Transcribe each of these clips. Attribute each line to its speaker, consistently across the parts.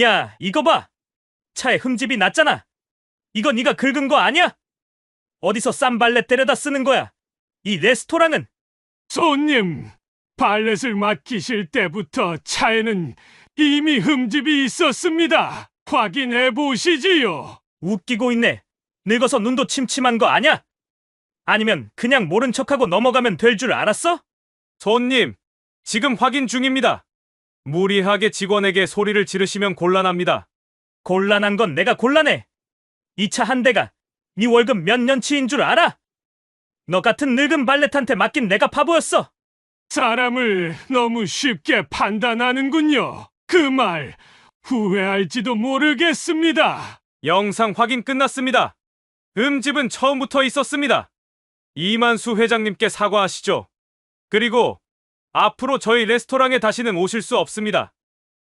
Speaker 1: 야, 이거 봐. 차에 흠집이 났잖아. 이거 네가 긁은 거 아니야? 어디서 싼 발레 때려다 쓰는 거야? 이 레스토랑은
Speaker 2: 손님, 발렛을 맡기실 때부터 차에는 이미 흠집이 있었습니다. 확인해 보시지요.
Speaker 1: 웃기고 있네. 늙어서 눈도 침침한 거 아냐? 아니면 그냥 모른 척하고 넘어가면 될 줄 알았어?
Speaker 3: 손님, 지금 확인 중입니다. 무리하게 직원에게 소리를 지르시면 곤란합니다.
Speaker 1: 곤란한 건 내가 곤란해. 이 차 한 대가 네 월급 몇 년치인 줄 알아? 너 같은 늙은 발렛한테 맡긴 내가 바보였어.
Speaker 2: 사람을 너무 쉽게 판단하는군요. 그 말 후회할지도 모르겠습니다.
Speaker 3: 영상 확인 끝났습니다. 음집은 처음부터 있었습니다. 이만수 회장님께 사과하시죠. 그리고 앞으로 저희 레스토랑에 다시는 오실 수 없습니다.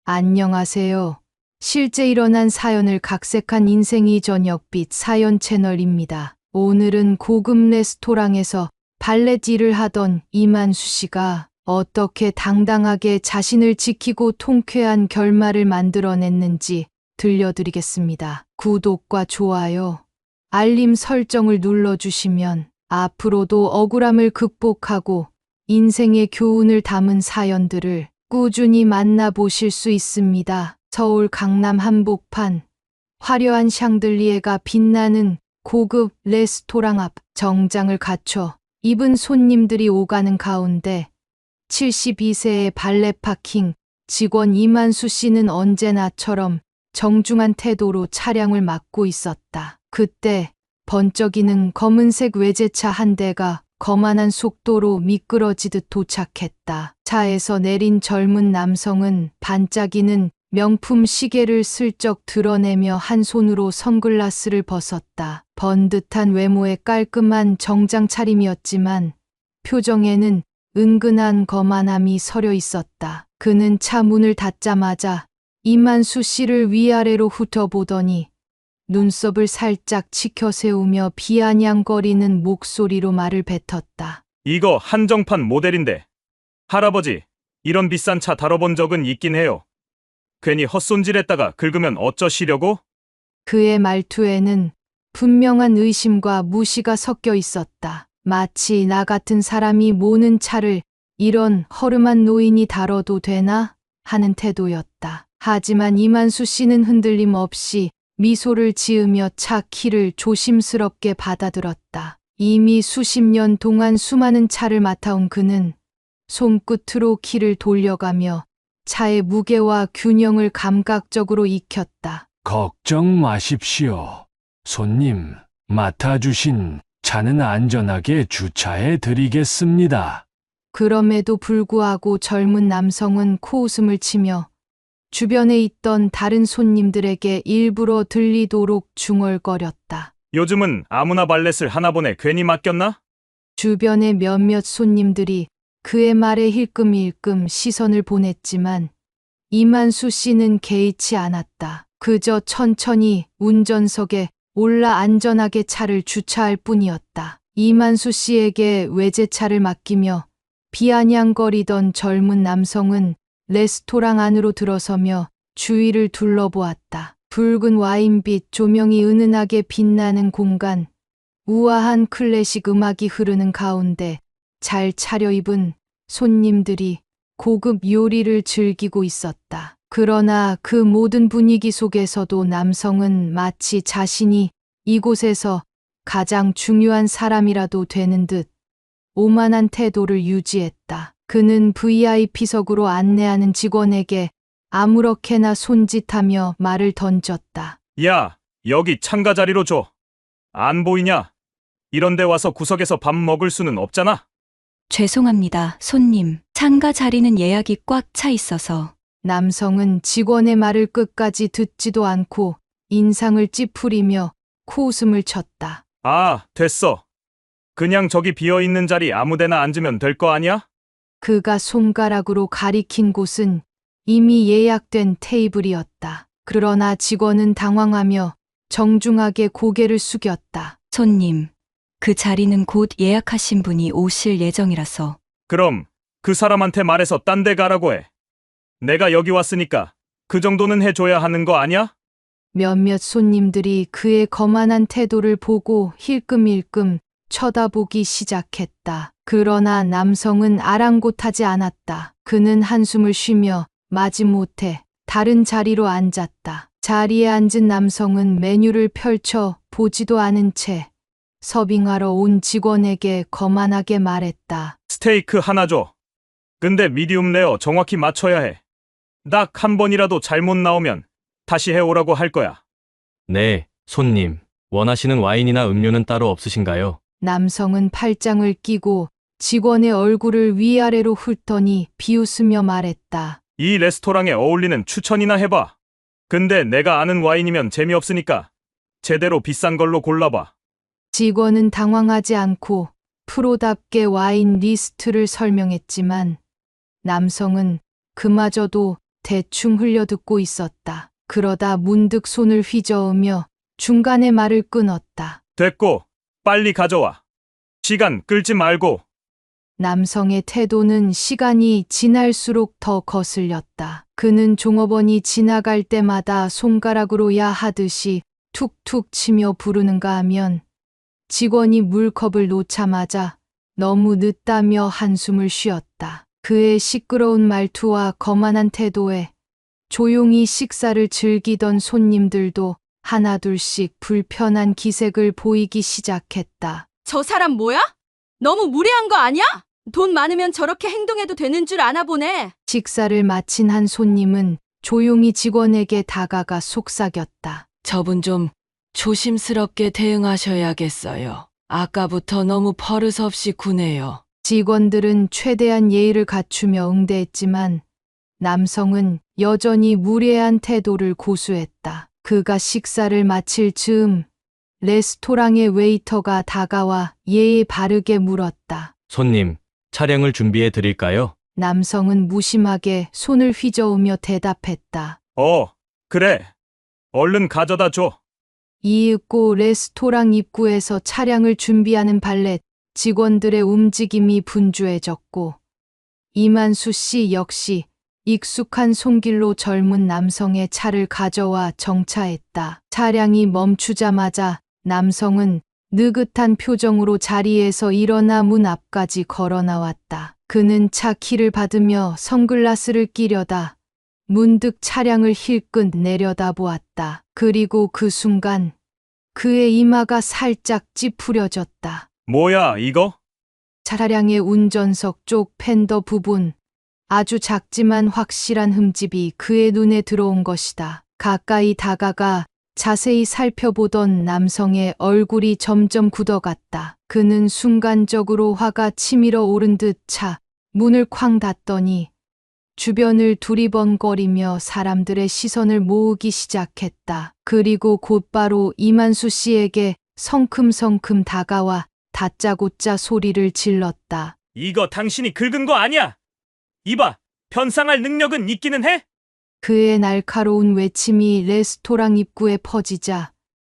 Speaker 4: 안녕하세요. 실제 일어난 사연을 각색한 인생이 저녁빛 사연 채널입니다. 오늘은 고급 레스토랑에서 발렛 일을 하던 이만수 씨가 어떻게 당당하게 자신을 지키고 통쾌한 결말을 만들어냈는지 들려드리겠습니다. 구독과 좋아요, 알림 설정을 눌러주시면 앞으로도 억울함을 극복하고 인생의 교훈을 담은 사연들을 꾸준히 만나보실 수 있습니다. 서울 강남 한복판 화려한 샹들리에가 빛나는 고급 레스토랑 앞 정장을 갖춰 입은 손님들이 오가는 가운데 72세의 발레 파킹 직원 이만수 씨는 언제나처럼 정중한 태도로 차량을 막고 있었다. 그때 번쩍이는 검은색 외제차 한 대가 거만한 속도로 미끄러지듯 도착했다. 차에서 내린 젊은 남성은 반짝이는 명품 시계를 슬쩍 드러내며 한 손으로 선글라스를 벗었다. 번듯한 외모의 깔끔한 정장 차림이었지만 표정에는 은근한 거만함이 서려 있었다. 그는 차 문을 닫자마자 이만수 씨를 위아래로 훑어보더니 눈썹을 살짝 치켜 세우며 비아냥거리는 목소리로 말을 뱉었다.
Speaker 1: 이거 한정판 모델인데. 할아버지, 이런 비싼 차 다뤄본 적은 있긴 해요. 괜히 헛손질했다가 긁으면 어쩌시려고?
Speaker 4: 그의 말투에는 분명한 의심과 무시가 섞여 있었다. 마치 나 같은 사람이 모는 차를 이런 허름한 노인이 다뤄도 되나? 하는 태도였다. 하지만 이만수 씨는 흔들림 없이 미소를 지으며 차 키를 조심스럽게 받아들었다. 이미 수십 년 동안 수많은 차를 맡아온 그는 손끝으로 키를 돌려가며 차의 무게와 균형을 감각적으로 익혔다.
Speaker 2: 걱정 마십시오. 손님, 맡아주신 차는 안전하게 주차해 드리겠습니다.
Speaker 4: 그럼에도 불구하고 젊은 남성은 코웃음을 치며 주변에 있던 다른 손님들에게 일부러 들리도록 중얼거렸다.
Speaker 1: 요즘은 아무나 발렛을 하나 보내 괜히 맡겼나?
Speaker 4: 주변의 몇몇 손님들이 그의 말에 힐끔힐끔 시선을 보냈지만 이만수 씨는 개의치 않았다. 그저 천천히 운전석에 올라 안전하게 차를 주차할 뿐이었다. 이만수 씨에게 외제차를 맡기며 비아냥거리던 젊은 남성은 레스토랑 안으로 들어서며 주위를 둘러보았다. 붉은 와인빛 조명이 은은하게 빛나는 공간, 우아한 클래식 음악이 흐르는 가운데 잘 차려입은 손님들이 고급 요리를 즐기고 있었다. 그러나 그 모든 분위기 속에서도 남성은 마치 자신이 이곳에서 가장 중요한 사람이라도 되는 듯 오만한 태도를 유지했다. 그는 VIP석으로 안내하는 직원에게 아무렇게나 손짓하며 말을 던졌다.
Speaker 1: 야, 여기 참가 자리로 줘. 안 보이냐? 이런데 와서 구석에서 밥 먹을 수는 없잖아.
Speaker 5: 죄송합니다, 손님. 참가 자리는 예약이 꽉 차 있어서.
Speaker 4: 남성은 직원의 말을 끝까지 듣지도 않고 인상을 찌푸리며 코웃음을 쳤다.
Speaker 1: 아, 됐어. 그냥 저기 비어 있는 자리 아무데나 앉으면 될 거 아니야?
Speaker 4: 그가 손가락으로 가리킨 곳은 이미 예약된 테이블이었다. 그러나 직원은 당황하며 정중하게 고개를 숙였다.
Speaker 5: 손님, 그 자리는 곧 예약하신 분이 오실 예정이라서.
Speaker 1: 그럼 그 사람한테 말해서 딴 데 가라고 해. 내가 여기 왔으니까 그 정도는 해줘야 하는 거 아니야?
Speaker 4: 몇몇 손님들이 그의 거만한 태도를 보고 힐끔힐끔 쳐다보기 시작했다. 그러나 남성은 아랑곳하지 않았다. 그는 한숨을 쉬며 마지못해 다른 자리로 앉았다. 자리에 앉은 남성은 메뉴를 펼쳐 보지도 않은 채 서빙하러 온 직원에게 거만하게 말했다.
Speaker 1: 스테이크 하나 줘. 근데 미디움 레어 정확히 맞춰야 해. 딱 한 번이라도 잘못 나오면 다시 해오라고 할 거야.
Speaker 6: 네, 손님. 원하시는 와인이나 음료는 따로 없으신가요?
Speaker 4: 남성은 팔짱을 끼고 직원의 얼굴을 위아래로 훑더니 비웃으며 말했다.
Speaker 1: 이 레스토랑에 어울리는 추천이나 해봐. 근데 내가 아는 와인이면 재미없으니까 제대로 비싼 걸로 골라봐.
Speaker 4: 직원은 당황하지 않고 프로답게 와인 리스트를 설명했지만 남성은 그마저도 대충 흘려듣고 있었다. 그러다 문득 손을 휘저으며 중간에 말을 끊었다.
Speaker 1: 됐고, 빨리 가져와. 시간 끌지 말고.
Speaker 4: 남성의 태도는 시간이 지날수록 더 거슬렸다. 그는 종업원이 지나갈 때마다 손가락으로 야하듯이 툭툭 치며 부르는가 하면 직원이 물컵을 놓자마자 너무 늦다며 한숨을 쉬었다. 그의 시끄러운 말투와 거만한 태도에 조용히 식사를 즐기던 손님들도 하나둘씩 불편한 기색을 보이기 시작했다.
Speaker 7: 저 사람 뭐야? 너무 무례한 거 아니야? 돈 많으면 저렇게 행동해도 되는 줄 아나 보네.
Speaker 4: 식사를 마친 한 손님은 조용히 직원에게 다가가 속삭였다.
Speaker 8: 저분 좀 조심스럽게 대응하셔야겠어요. 아까부터 너무 버릇없이 구네요.
Speaker 4: 직원들은 최대한 예의를 갖추며 응대했지만 남성은 여전히 무례한 태도를 고수했다. 그가 식사를 마칠 즈음 레스토랑의 웨이터가 다가와 예의 바르게 물었다.
Speaker 6: 손님, 차량을 준비해 드릴까요?
Speaker 4: 남성은 무심하게 손을 휘저으며 대답했다.
Speaker 1: 어, 그래. 얼른 가져다 줘.
Speaker 4: 이윽고 레스토랑 입구에서 차량을 준비하는 발렛 직원들의 움직임이 분주해졌고 이만수 씨 역시 익숙한 손길로 젊은 남성의 차를 가져와 정차했다. 차량이 멈추자마자 남성은 느긋한 표정으로 자리에서 일어나 문 앞까지 걸어 나왔다. 그는 차 키를 받으며 선글라스를 끼려다 문득 차량을 힐끗 내려다보았다. 그리고 그 순간 그의 이마가 살짝 찌푸려졌다.
Speaker 1: 뭐야, 이거?
Speaker 4: 차량의 운전석 쪽 팬더 부분 아주 작지만 확실한 흠집이 그의 눈에 들어온 것이다. 가까이 다가가 자세히 살펴보던 남성의 얼굴이 점점 굳어갔다. 그는 순간적으로 화가 치밀어 오른 듯 차 문을 쾅 닫더니 주변을 두리번거리며 사람들의 시선을 모으기 시작했다. 그리고 곧바로 이만수 씨에게 성큼성큼 다가와 다짜고짜 소리를 질렀다.
Speaker 1: 이거 당신이 긁은 거 아니야. 이봐, 편상할 능력은 있기는 해?
Speaker 4: 그의 날카로운 외침이 레스토랑 입구에 퍼지자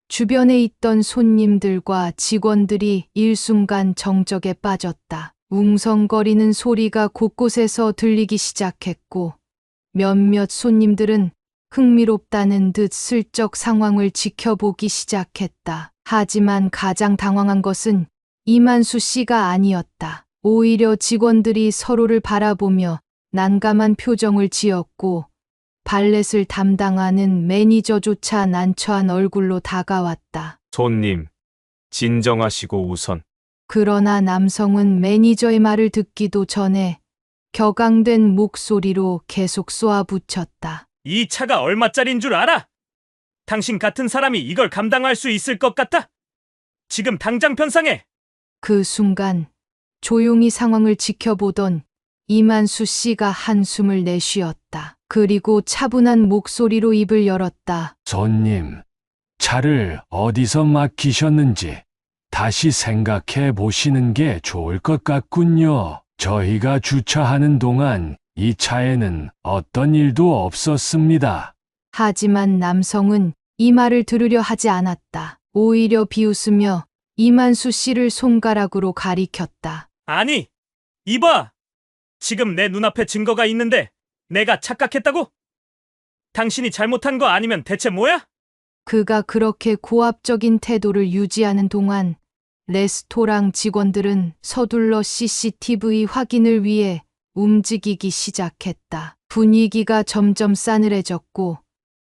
Speaker 4: 주변에 있던 손님들과 직원들이 일순간 정적에 빠졌다. 웅성거리는 소리가 곳곳에서 들리기 시작했고 몇몇 손님들은 흥미롭다는 듯 슬쩍 상황을 지켜보기 시작했다. 하지만 가장 당황한 것은 이만수 씨가 아니었다. 오히려 직원들이 서로를 바라보며 난감한 표정을 지었고 발렛을 담당하는 매니저조차 난처한 얼굴로 다가왔다.
Speaker 3: 손님, 진정하시고 우선.
Speaker 4: 그러나 남성은 매니저의 말을 듣기도 전에 격앙된 목소리로 계속 쏘아붙였다.
Speaker 1: 이 차가 얼마짜린 줄 알아? 당신 같은 사람이 이걸 감당할 수 있을 것 같아? 지금 당장 편상해.
Speaker 4: 그 순간 조용히 상황을 지켜보던 이만수 씨가 한숨을 내쉬었다. 그리고 차분한 목소리로 입을 열었다.
Speaker 2: 손님, 차를 어디서 막히셨는지 다시 생각해 보시는 게 좋을 것 같군요. 저희가 주차하는 동안 이 차에는 어떤 일도 없었습니다.
Speaker 4: 하지만 남성은 이 말을 들으려 하지 않았다. 오히려 비웃으며 이만수 씨를 손가락으로 가리켰다.
Speaker 1: 아니, 이봐. 지금 내 눈앞에 증거가 있는데 내가 착각했다고? 당신이 잘못한 거 아니면 대체 뭐야?
Speaker 4: 그가 그렇게 고압적인 태도를 유지하는 동안 레스토랑 직원들은 서둘러 CCTV 확인을 위해 움직이기 시작했다. 분위기가 점점 싸늘해졌고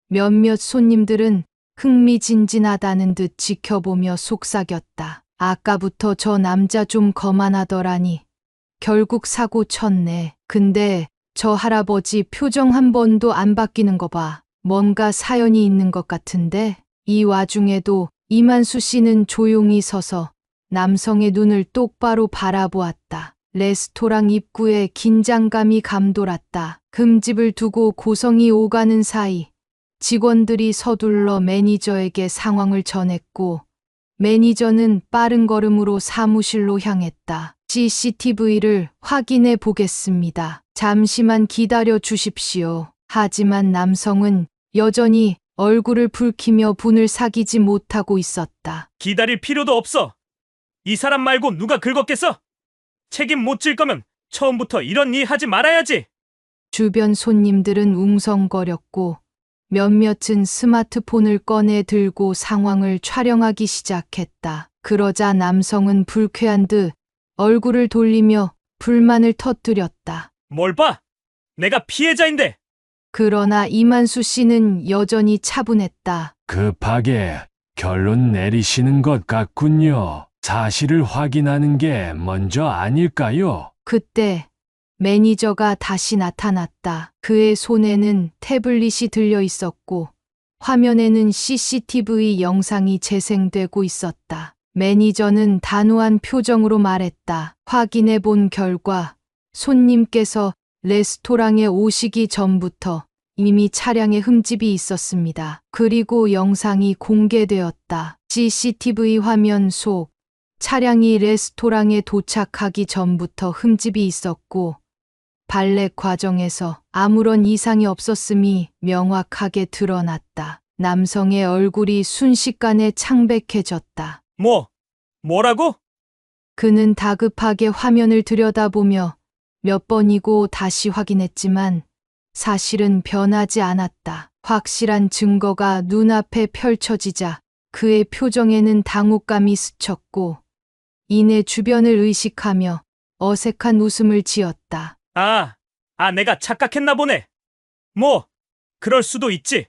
Speaker 4: 몇몇 손님들은 흥미진진하다는 듯 지켜보며 속삭였다. 아까부터 저 남자 좀 거만하더라니. 결국 사고 쳤네. 근데 저 할아버지 표정 한 번도 안 바뀌는 거 봐. 뭔가 사연이 있는 것 같은데 이 와중에도 이만수 씨는 조용히 서서 남성의 눈을 똑바로 바라보았다. 레스토랑 입구에 긴장감이 감돌았다. 금집을 두고 고성이 오가는 사이 직원들이 서둘러 매니저에게 상황을 전했고 매니저는 빠른 걸음으로 사무실로 향했다. CCTV를 확인해 보겠습니다. 잠시만 기다려 주십시오. 하지만 남성은 여전히 얼굴을 붉히며 분을 사기지 못하고 있었다.
Speaker 1: 기다릴 필요도 없어. 이 사람 말고 누가 긁었겠어? 책임 못 질 거면 처음부터 이런 일 하지 말아야지.
Speaker 4: 주변 손님들은 웅성거렸고 몇몇은 스마트폰을 꺼내 들고 상황을 촬영하기 시작했다. 그러자 남성은 불쾌한 듯 얼굴을 돌리며 불만을 터뜨렸다.
Speaker 1: 뭘 봐? 내가 피해자인데.
Speaker 4: 그러나 이만수 씨는 여전히 차분했다.
Speaker 2: 급하게 결론 내리시는 것 같군요. 사실을 확인하는 게 먼저 아닐까요?
Speaker 4: 그때 매니저가 다시 나타났다. 그의 손에는 태블릿이 들려 있었고 화면에는 CCTV 영상이 재생되고 있었다. 매니저는 단호한 표정으로 말했다. 확인해 본 결과 손님께서 레스토랑에 오시기 전부터 이미 차량에 흠집이 있었습니다. 그리고 영상이 공개되었다. CCTV 화면 속 차량이 레스토랑에 도착하기 전부터 흠집이 있었고 발렛 과정에서 아무런 이상이 없었음이 명확하게 드러났다. 남성의 얼굴이 순식간에 창백해졌다.
Speaker 1: 뭐? 뭐라고?
Speaker 4: 그는 다급하게 화면을 들여다보며 몇 번이고 다시 확인했지만 사실은 변하지 않았다. 확실한 증거가 눈앞에 펼쳐지자 그의 표정에는 당혹감이 스쳤고 이내 주변을 의식하며 어색한 웃음을 지었다.
Speaker 1: 아, 아, 내가 착각했나 보네. 뭐, 그럴 수도 있지.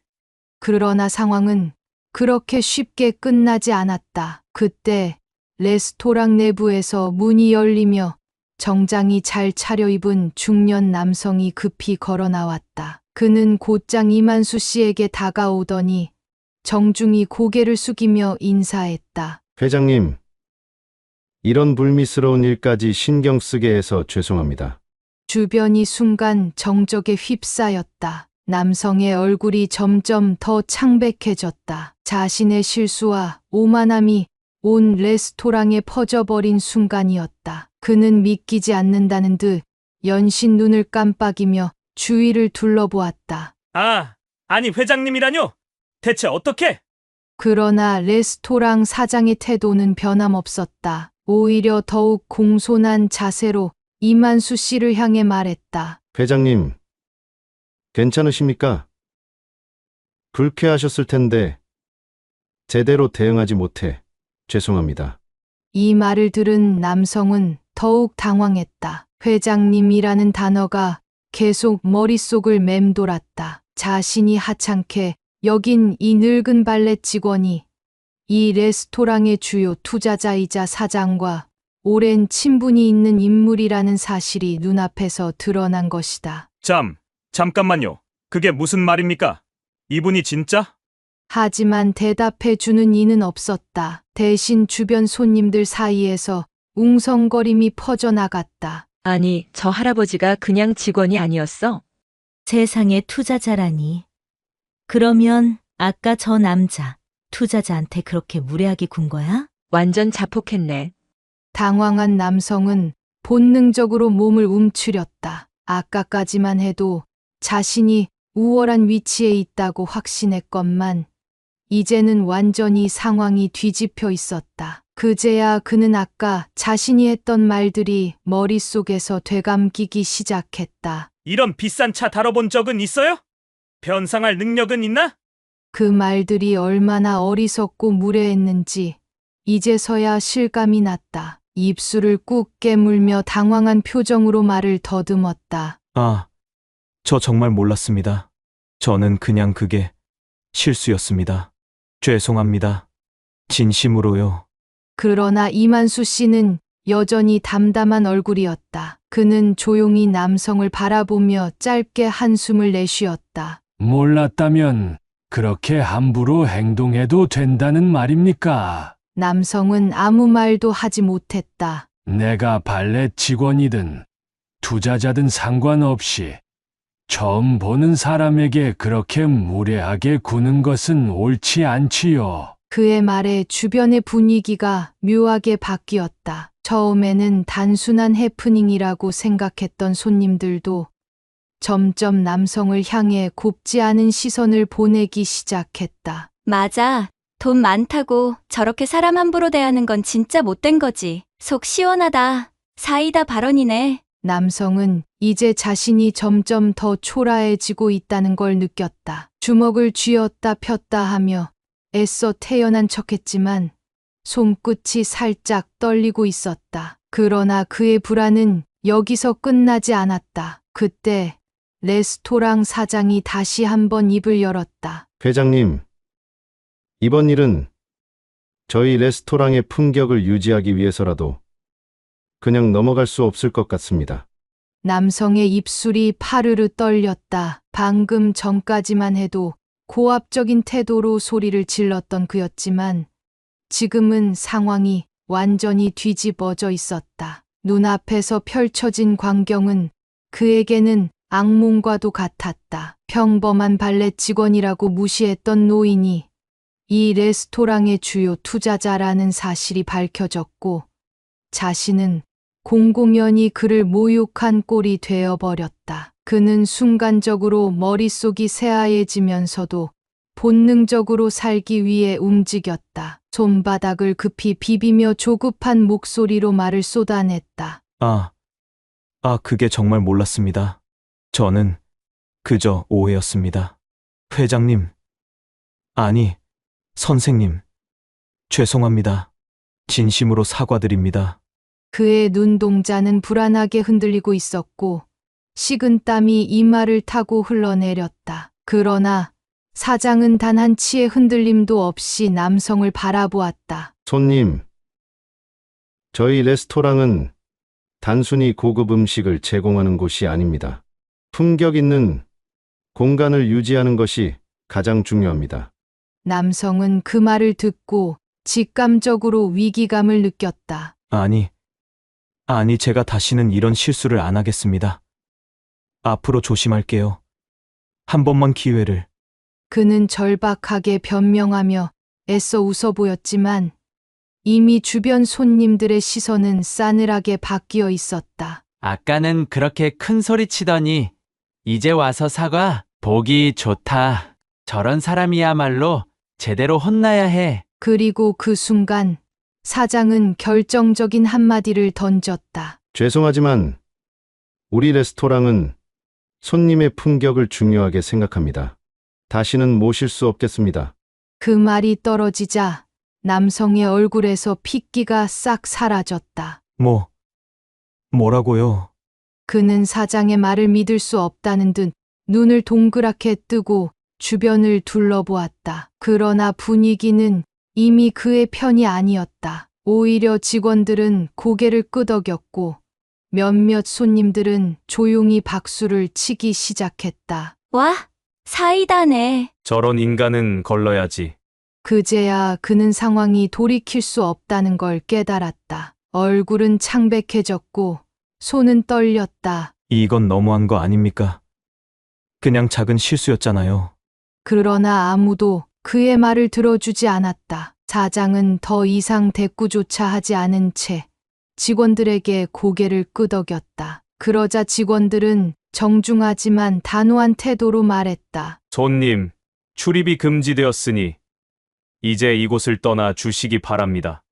Speaker 4: 그러나 상황은 그렇게 쉽게 끝나지 않았다. 그때 레스토랑 내부에서 문이 열리며 정장이 잘 차려입은 중년 남성이 급히 걸어 나왔다. 그는 곧장 이만수 씨에게 다가오더니 정중히 고개를 숙이며 인사했다.
Speaker 9: 회장님, 이런 불미스러운 일까지 신경 쓰게 해서 죄송합니다.
Speaker 4: 주변이 순간 정적에 휩싸였다. 남성의 얼굴이 점점 더 창백해졌다. 자신의 실수와 오만함이 온 레스토랑에 퍼져버린 순간이었다. 그는 믿기지 않는다는 듯 연신 눈을 깜빡이며 주위를 둘러보았다.
Speaker 1: 아, 아니 회장님이라뇨? 대체 어떻게?
Speaker 4: 그러나 레스토랑 사장의 태도는 변함없었다. 오히려 더욱 공손한 자세로 이만수 씨를 향해 말했다.
Speaker 9: 회장님, 괜찮으십니까? 불쾌하셨을 텐데, 제대로 대응하지 못해 죄송합니다.
Speaker 4: 이 말을 들은 남성은 더욱 당황했다. 회장님이라는 단어가 계속 머릿속을 맴돌았다. 자신이 하찮게 여긴 이 늙은 발렛 직원이 이 레스토랑의 주요 투자자이자 사장과 오랜 친분이 있는 인물이라는 사실이 눈앞에서 드러난 것이다.
Speaker 1: 잠, 잠깐만요. 그게 무슨 말입니까? 이분이 진짜?
Speaker 4: 하지만 대답해 주는 이는 없었다. 대신 주변 손님들 사이에서 웅성거림이 퍼져나갔다.
Speaker 10: 아니, 저 할아버지가 그냥 직원이 아니었어?
Speaker 11: 세상에 투자자라니. 그러면 아까 저 남자, 투자자한테 그렇게 무례하게 군 거야?
Speaker 10: 완전 자폭했네.
Speaker 4: 당황한 남성은 본능적으로 몸을 움츠렸다. 아까까지만 해도 자신이 우월한 위치에 있다고 확신했건만 이제는 완전히 상황이 뒤집혀 있었다. 그제야 그는 아까 자신이 했던 말들이 머릿속에서 되감기기 시작했다.
Speaker 1: 이런 비싼 차 다뤄본 적은 있어요? 변상할 능력은 있나?
Speaker 4: 그 말들이 얼마나 어리석고 무례했는지 이제서야 실감이 났다. 입술을 꾹 깨물며 당황한 표정으로 말을 더듬었다.
Speaker 1: 아, 저 정말 몰랐습니다. 저는 그냥 그게 실수였습니다. 죄송합니다. 진심으로요.
Speaker 4: 그러나 이만수 씨는 여전히 담담한 얼굴이었다. 그는 조용히 남성을 바라보며 짧게 한숨을 내쉬었다.
Speaker 2: 몰랐다면 그렇게 함부로 행동해도 된다는 말입니까?
Speaker 4: 남성은 아무 말도 하지 못했다.
Speaker 2: 내가 발렛 직원이든 투자자든 상관없이 처음 보는 사람에게 그렇게 무례하게 구는 것은 옳지 않지요.
Speaker 4: 그의 말에 주변의 분위기가 묘하게 바뀌었다. 처음에는 단순한 해프닝이라고 생각했던 손님들도 점점 남성을 향해 곱지 않은 시선을 보내기 시작했다.
Speaker 5: 맞아. 돈 많다고 저렇게 사람 함부로 대하는 건 진짜 못된 거지. 속 시원하다. 사이다 발언이네.
Speaker 4: 남성은 이제 자신이 점점 더 초라해지고 있다는 걸 느꼈다. 주먹을 쥐었다 폈다 하며 애써 태연한 척했지만 손끝이 살짝 떨리고 있었다. 그러나 그의 불안은 여기서 끝나지 않았다. 그때 레스토랑 사장이 다시 한번 입을 열었다.
Speaker 9: 회장님, 이번 일은 저희 레스토랑의 품격을 유지하기 위해서라도 그냥 넘어갈 수 없을 것 같습니다.
Speaker 4: 남성의 입술이 파르르 떨렸다. 방금 전까지만 해도 고압적인 태도로 소리를 질렀던 그였지만 지금은 상황이 완전히 뒤집어져 있었다. 눈앞에서 펼쳐진 광경은 그에게는 악몽과도 같았다. 평범한 발렛 직원이라고 무시했던 노인이 이 레스토랑의 주요 투자자라는 사실이 밝혀졌고 자신은 공공연히 그를 모욕한 꼴이 되어버렸다. 그는 순간적으로 머릿속이 새하얘지면서도 본능적으로 살기 위해 움직였다. 손바닥을 급히 비비며 조급한 목소리로 말을 쏟아냈다.
Speaker 1: 아, 아, 그게 정말 몰랐습니다. 저는 그저 오해였습니다. 회장님. 아니, 선생님. 죄송합니다. 진심으로 사과드립니다.
Speaker 4: 그의 눈동자는 불안하게 흔들리고 있었고 식은 땀이 이마를 타고 흘러내렸다. 그러나 사장은 단 한 치의 흔들림도 없이 남성을 바라보았다.
Speaker 9: 손님, 저희 레스토랑은 단순히 고급 음식을 제공하는 곳이 아닙니다. 품격 있는 공간을 유지하는 것이 가장 중요합니다.
Speaker 4: 남성은 그 말을 듣고 직감적으로 위기감을 느꼈다.
Speaker 1: 아니, 아니, 제가 다시는 이런 실수를 안 하겠습니다. 앞으로 조심할게요. 한 번만 기회를.
Speaker 4: 그는 절박하게 변명하며 애써 웃어 보였지만 이미 주변 손님들의 시선은 싸늘하게 바뀌어 있었다.
Speaker 12: 아까는 그렇게 큰 소리 치더니 이제 와서 사과 보기 좋다. 저런 사람이야말로 제대로 혼나야 해.
Speaker 4: 그리고 그 순간 사장은 결정적인 한마디를 던졌다.
Speaker 9: 죄송하지만 우리 레스토랑은 손님의 품격을 중요하게 생각합니다. 다시는 모실 수 없겠습니다.
Speaker 4: 그 말이 떨어지자 남성의 얼굴에서 핏기가 싹 사라졌다.
Speaker 1: 뭐, 뭐라고요?
Speaker 4: 그는 사장의 말을 믿을 수 없다는 듯 눈을 동그랗게 뜨고 주변을 둘러보았다. 그러나 분위기는 이미 그의 편이 아니었다. 오히려 직원들은 고개를 끄덕였고 몇몇 손님들은 조용히 박수를 치기 시작했다.
Speaker 5: 와, 사이다네.
Speaker 3: 저런 인간은 걸러야지.
Speaker 4: 그제야 그는 상황이 돌이킬 수 없다는 걸 깨달았다. 얼굴은 창백해졌고 손은 떨렸다.
Speaker 1: 이건 너무한 거 아닙니까? 그냥 작은 실수였잖아요.
Speaker 4: 그러나 아무도 그의 말을 들어주지 않았다. 사장은 더 이상 대꾸조차 하지 않은 채 직원들에게 고개를 끄덕였다. 그러자 직원들은 정중하지만 단호한 태도로 말했다.
Speaker 3: 손님, 출입이 금지되었으니 이제 이곳을 떠나 주시기 바랍니다.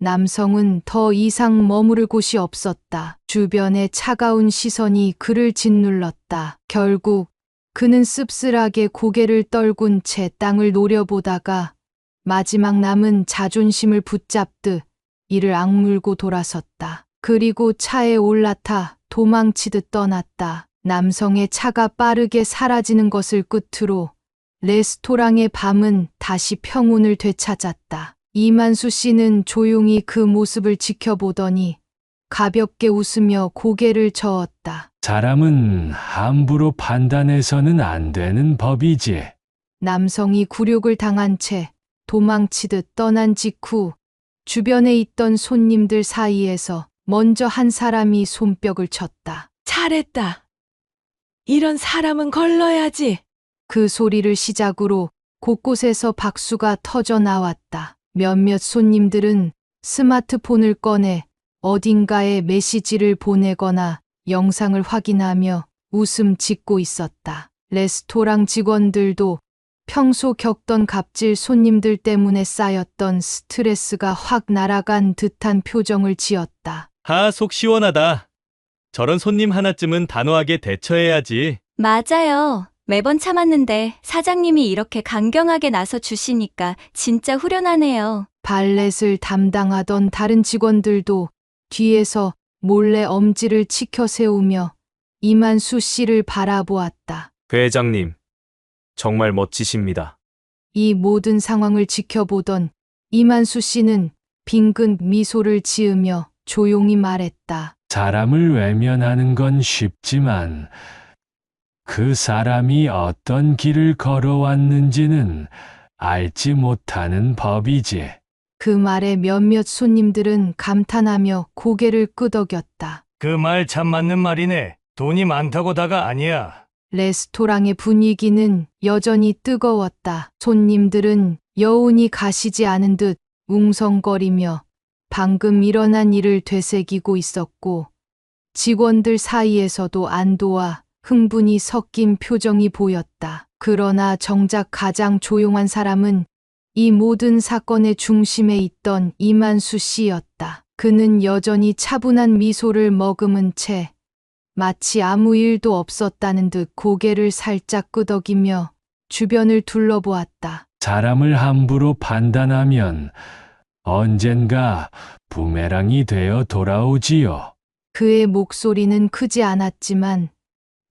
Speaker 4: 남성은 더 이상 머무를 곳이 없었다. 주변의 차가운 시선이 그를 짓눌렀다. 결국 그는 씁쓸하게 고개를 떨군 채 땅을 노려보다가 마지막 남은 자존심을 붙잡듯 이를 악물고 돌아섰다. 그리고 차에 올라타 도망치듯 떠났다. 남성의 차가 빠르게 사라지는 것을 끝으로 레스토랑의 밤은 다시 평온을 되찾았다. 이만수 씨는 조용히 그 모습을 지켜보더니 가볍게 웃으며 고개를 저었다.
Speaker 2: 사람은 함부로 판단해서는 안 되는 법이지.
Speaker 4: 남성이 굴욕을 당한 채 도망치듯 떠난 직후 주변에 있던 손님들 사이에서 먼저 한 사람이 손뼉을 쳤다.
Speaker 8: 잘했다. 이런 사람은 걸러야지.
Speaker 4: 그 소리를 시작으로 곳곳에서 박수가 터져 나왔다. 몇몇 손님들은 스마트폰을 꺼내 어딘가에 메시지를 보내거나 영상을 확인하며 웃음 짓고 있었다. 레스토랑 직원들도 평소 겪던 갑질 손님들 때문에 쌓였던 스트레스가 확 날아간 듯한 표정을 지었다.
Speaker 6: 하, 속 시원하다. 저런 손님 하나쯤은 단호하게 대처해야지.
Speaker 5: 맞아요. 매번 참았는데 사장님이 이렇게 강경하게 나서 주시니까 진짜 후련하네요.
Speaker 4: 발렛을 담당하던 다른 직원들도 뒤에서 몰래 엄지를 치켜 세우며 이만수 씨를 바라보았다.
Speaker 3: 회장님, 정말 멋지십니다.
Speaker 4: 이 모든 상황을 지켜보던 이만수 씨는 빙근 미소를 지으며 조용히 말했다.
Speaker 2: 사람을 외면하는 건 쉽지만 그 사람이 어떤 길을 걸어왔는지는 알지 못하는 법이지.
Speaker 4: 그 말에 몇몇 손님들은 감탄하며 고개를 끄덕였다.
Speaker 1: 그 말 참 맞는 말이네. 돈이 많다고다가 아니야.
Speaker 4: 레스토랑의 분위기는 여전히 뜨거웠다. 손님들은 여운이 가시지 않은 듯 웅성거리며 방금 일어난 일을 되새기고 있었고 직원들 사이에서도 안도와 흥분이 섞인 표정이 보였다. 그러나 정작 가장 조용한 사람은 이 모든 사건의 중심에 있던 이만수 씨였다. 그는 여전히 차분한 미소를 머금은 채 마치 아무 일도 없었다는 듯 고개를 살짝 끄덕이며 주변을 둘러보았다.
Speaker 2: 사람을 함부로 판단하면 언젠가 부메랑이 되어 돌아오지요.
Speaker 4: 그의 목소리는 크지 않았지만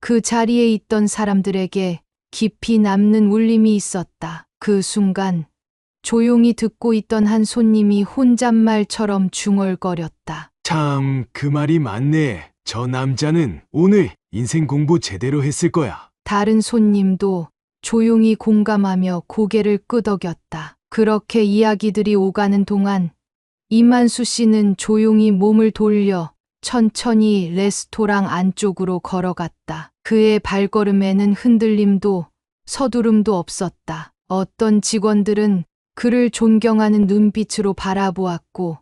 Speaker 4: 그 자리에 있던 사람들에게 깊이 남는 울림이 있었다. 그 순간 조용히 듣고 있던 한 손님이 혼잣말처럼 중얼거렸다.
Speaker 13: 참, 그 말이 맞네. 저 남자는 오늘 인생 공부 제대로 했을 거야.
Speaker 4: 다른 손님도 조용히 공감하며 고개를 끄덕였다. 그렇게 이야기들이 오가는 동안 이만수 씨는 조용히 몸을 돌려 천천히 레스토랑 안쪽으로 걸어갔다. 그의 발걸음에는 흔들림도 서두름도 없었다. 어떤 직원들은 그를 존경하는 눈빛으로 바라보았고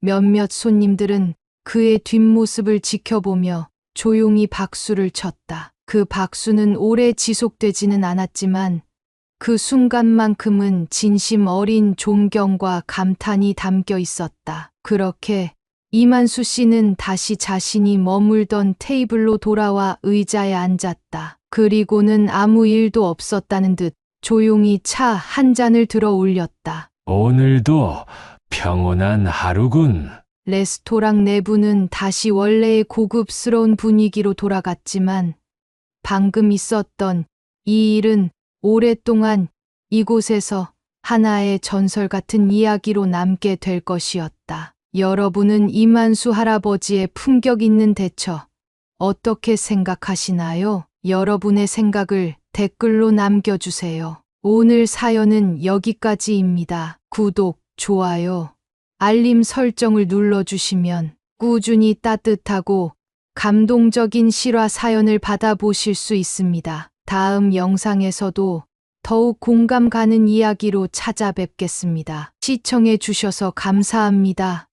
Speaker 4: 몇몇 손님들은 그의 뒷모습을 지켜보며 조용히 박수를 쳤다. 그 박수는 오래 지속되지는 않았지만 그 순간만큼은 진심 어린 존경과 감탄이 담겨 있었다. 그렇게 이만수 씨는 다시 자신이 머물던 테이블로 돌아와 의자에 앉았다. 그리고는 아무 일도 없었다는 듯 조용히 차 한 잔을 들어 올렸다.
Speaker 2: 오늘도 평온한 하루군.
Speaker 4: 레스토랑 내부는 다시 원래의 고급스러운 분위기로 돌아갔지만 방금 있었던 이 일은 오랫동안 이곳에서 하나의 전설 같은 이야기로 남게 될 것이었다. 여러분은 이만수 할아버지의 품격 있는 대처 어떻게 생각하시나요? 여러분의 생각을 댓글로 남겨주세요. 오늘 사연은 여기까지입니다. 구독, 좋아요, 알림 설정을 눌러주시면 꾸준히 따뜻하고 감동적인 실화 사연을 받아보실 수 있습니다. 다음 영상에서도 더욱 공감 가는 이야기로 찾아뵙겠습니다. 시청해 주셔서 감사합니다.